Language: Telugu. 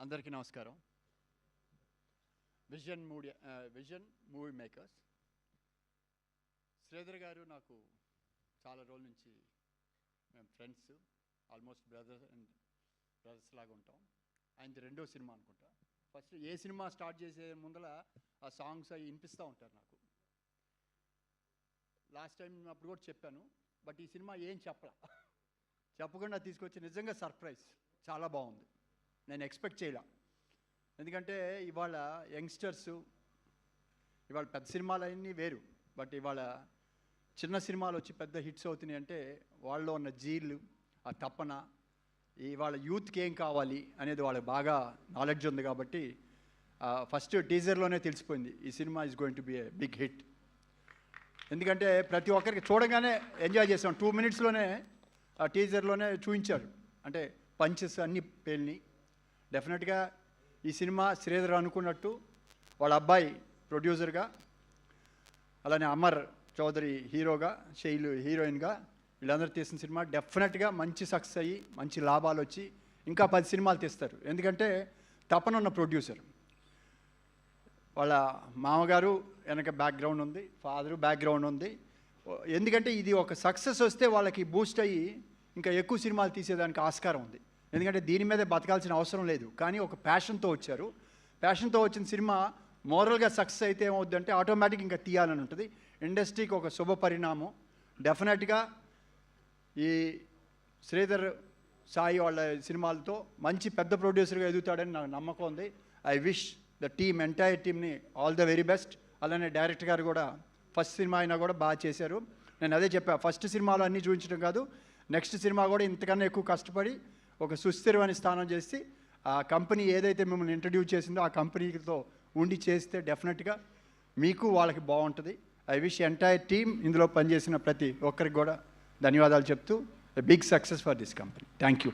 అందరికీ నమస్కారం. Vision movie vision movie makers Sridhar garu నాకు చాలా రోజుల నుంచి మేము friends almost brothers and brothers లాగా ఉంటాం. ఆయనది రెండో సినిమా అనుకుంటా. ఫస్ట్ ఏ సినిమా స్టార్ట్ చేసే ముందల ఆ సాంగ్స్ అవి వినిపిస్తూ ఉంటారు నాకు. లాస్ట్ టైం అప్పుడు కూడా చెప్పాను బట్ ఈ సినిమా ఏం చెప్పలా. చెప్పకుండా తీసుకొచ్చి నిజంగా సర్ప్రైజ్ చాలా బాగుంది. నేను ఎక్స్పెక్ట్ చేయలే. ఎందుకంటే ఇవాళ యంగ్స్టర్స్ ఇవాళ పెద్ద సినిమాలు అన్నీ వేరు. బట్ ఇవాళ చిన్న సినిమాలు వచ్చి పెద్ద హిట్స్ అవుతున్నాయి అంటే వాళ్ళలో ఉన్న జీళ్ళు ఆ తపన ఇవాళ యూత్కి ఏం కావాలి అనేది వాళ్ళకి బాగా నాలెడ్జ్ ఉంది కాబట్టి ఫస్ట్ టీజర్లోనే తెలిసిపోయింది ఈ cinema is going to be a big hit ఎందుకంటే ప్రతి ఒక్కరికి చూడగానే ఎంజాయ్ చేసాం టూ మినిట్స్లోనే ఆ టీజర్లోనే చూపించారు అంటే పంచెస్ అన్ని పేలిని. డెఫినెట్గా ఈ సినిమా శ్రీధర్ అనుకున్నట్టు వాళ్ళ అబ్బాయి ప్రొడ్యూసర్గా అలానే అమర్ చౌదరి హీరోగా శైలు హీరోయిన్గా వీళ్ళందరూ తీసిన సినిమా డెఫినెట్గా మంచి సక్సెస్ అయ్యి మంచి లాభాలు వచ్చి ఇంకా పది సినిమాలు తీస్తారు. ఎందుకంటే తపన ఉన్న ప్రొడ్యూసర్. వాళ్ళ మామగారు వెనక బ్యాక్గ్రౌండ్ ఉంది ఫాదరు బ్యాక్గ్రౌండ్ ఉంది. ఎందుకంటే ఇది ఒక సక్సెస్ వస్తే వాళ్ళకి బూస్ట్ అయ్యి ఇంకా ఎక్కువ సినిమాలు తీసేదానికి ఆస్కారం ఉంది. ఎందుకంటే దీని మీద బతకాల్సిన అవసరం లేదు. కానీ ఒక ప్యాషన్తో వచ్చారు. ప్యాషన్తో వచ్చిన సినిమా మోరల్గా సక్సెస్ అయితే ఏమవుద్దంటే ఆటోమేటిక్ ఇంకా తీయాలని ఉంటుంది. ఇండస్ట్రీకి ఒక శుభ పరిణామం. డెఫినెట్గా ఈ శ్రీధర్ సాయి వాళ్ళ సినిమాలతో మంచి పెద్ద ప్రొడ్యూసర్గా ఎదుగుతాడని నాకు నమ్మకం ఉంది. I wish the team entire టీమ్ని ఆల్ ద వెరీ బెస్ట్ అలానే డైరెక్టర్ గారు కూడా ఫస్ట్ సినిమా అయినా కూడా బాగా చేశారు. నేను అదే చెప్పా ఫస్ట్ సినిమాలో అన్నీ చూపించడం కాదు నెక్స్ట్ సినిమా కూడా ఇంతకన్నా ఎక్కువ కష్టపడి ఒక సుస్థిరమైన స్థానం చేసి ఆ కంపెనీ ఏదైతే మిమ్మల్ని ఇంట్రడ్యూస్ చేసిందో ఆ కంపెనీతో ఉండి చేస్తే డెఫినెట్గా మీకు వాళ్ళకి బాగుంటుంది. ఐ విష్ ఎంటైర్ టీమ్ ఇందులో పనిచేసిన ప్రతి ఒక్కరికి కూడా ధన్యవాదాలు చెప్తూ big success for this company thank you